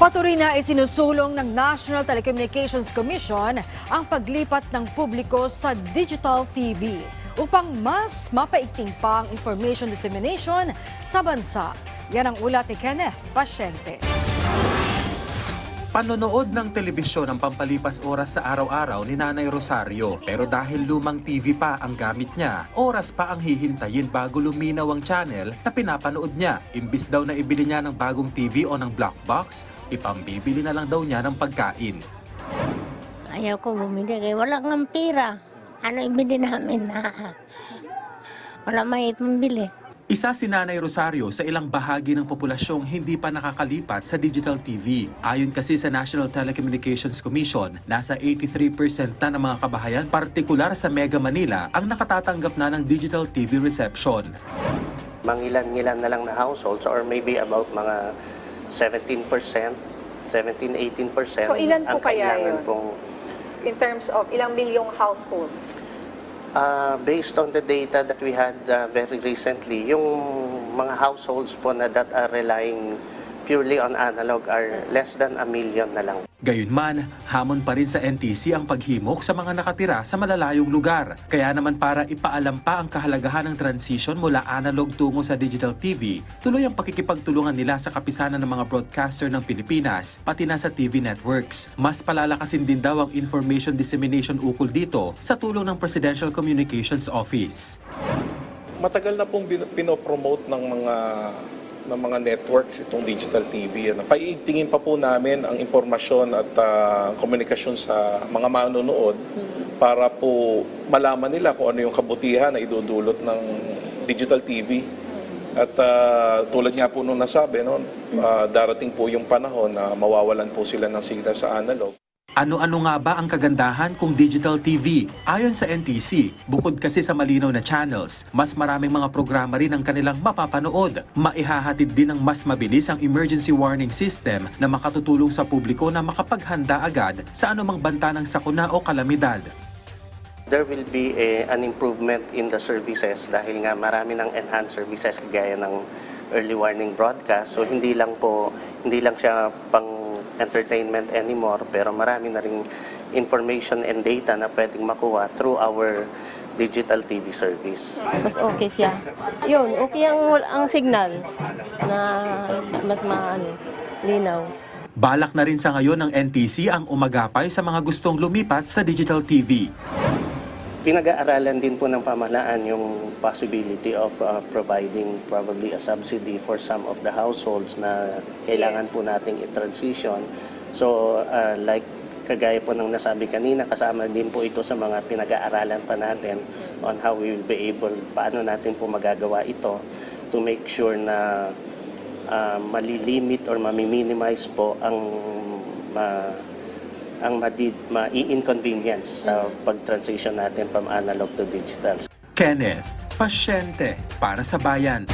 Patuloy na isinusulong ng National Telecommunications Commission ang paglipat ng publiko sa digital TV upang mas mapaigting pa ang information dissemination sa bansa. Yan ang ulat ni Kenneth Pasyente. Panonood ng telebisyon ang pampalipas oras sa araw-araw ni Nanay Rosario. Pero dahil lumang TV pa ang gamit niya, oras pa ang hihintayin bago luminaw ang channel na pinapanood niya. Imbis daw na ibili niya ng bagong TV o ng black box, ipambibili na lang daw niya ng pagkain. Ayaw ko bumili kaya wala ng pira. Ano ibili namin na wala may pambili. Isa si Nanay Rosario sa ilang bahagi ng populasyong hindi pa nakakalipat sa digital TV. Ayon kasi sa National Telecommunications Commission, nasa 83% na ng mga kabahayan, partikular sa Mega Manila, ang nakatatanggap na ng digital TV reception. mangilan-ngilan na lang na households or maybe about mga 17%, 17-18% So, ilan po ang kaya kailangan yun? pong in terms of ilang milyong households. Ah, based on the data that we had ah, very recently, yung mga households po na that are relying purely on analog are less than a million na lang. Gayunman, hamon pa rin sa NTC ang paghimok sa mga nakatira sa malalayong lugar. Kaya naman para ipaalam pa ang kahalagahan ng transition mula analog tungo sa digital TV, tuloy ang pakikipagtulungan nila sa kapisanan ng mga broadcaster ng Pilipinas, pati na sa TV networks. Mas palalakasin din daw ang information dissemination ukol dito sa tulong ng Presidential Communications Office. matagal na pong pinopromote ng mga ng mga networks itong digital TV. Ano. Paiigtingin pa po namin ang impormasyon at ah, komunikasyon sa mga manonood para po malaman nila kung ano yung kabutihan na idudulot ng digital TV. At ah, tulad nga po nung nasabi, no, ah, darating po yung panahon na mawawalan po sila ng signal sa analog. Ano-ano nga ba ang kagandahan kung digital TV? Ayon sa NTC, bukod kasi sa malinaw na channels, mas maraming mga programa rin ang kanilang mapapanood. Maihahatid din ng mas mabilis ang emergency warning system na makatutulong sa publiko na makapaghanda agad sa anumang banta ng sakuna o kalamidad. There will be a, an improvement in the services dahil nga marami ng enhanced services gaya ng early warning broadcast. So hindi lang po, hindi lang siya pang entertainment anymore, pero marami na ring information and data na pwedeng makuha through our digital TV service. mas okay siya. Yun, okay ang, ang signal na mas maano, linaw. Balak na rin sa ngayon ng NTC ang umagapay sa mga gustong lumipat sa digital TV. Pinag-aaralan din po ng pamahalaan yung possibility of uh, providing probably a subsidy for some of the households na kailangan Yes. po nating i-transition. So, uh, like kagaya po ng nasabi kanina, kasama din po ito sa mga pinag-aaralan pa natin on how we will be able, paano natin po magagawa ito to make sure na uh, malilimit or mami-minimize po ang ma ang madi- ma-inconvenience sa pag-transition natin from analog to digital. Kenneth, pasyente para sa bayan.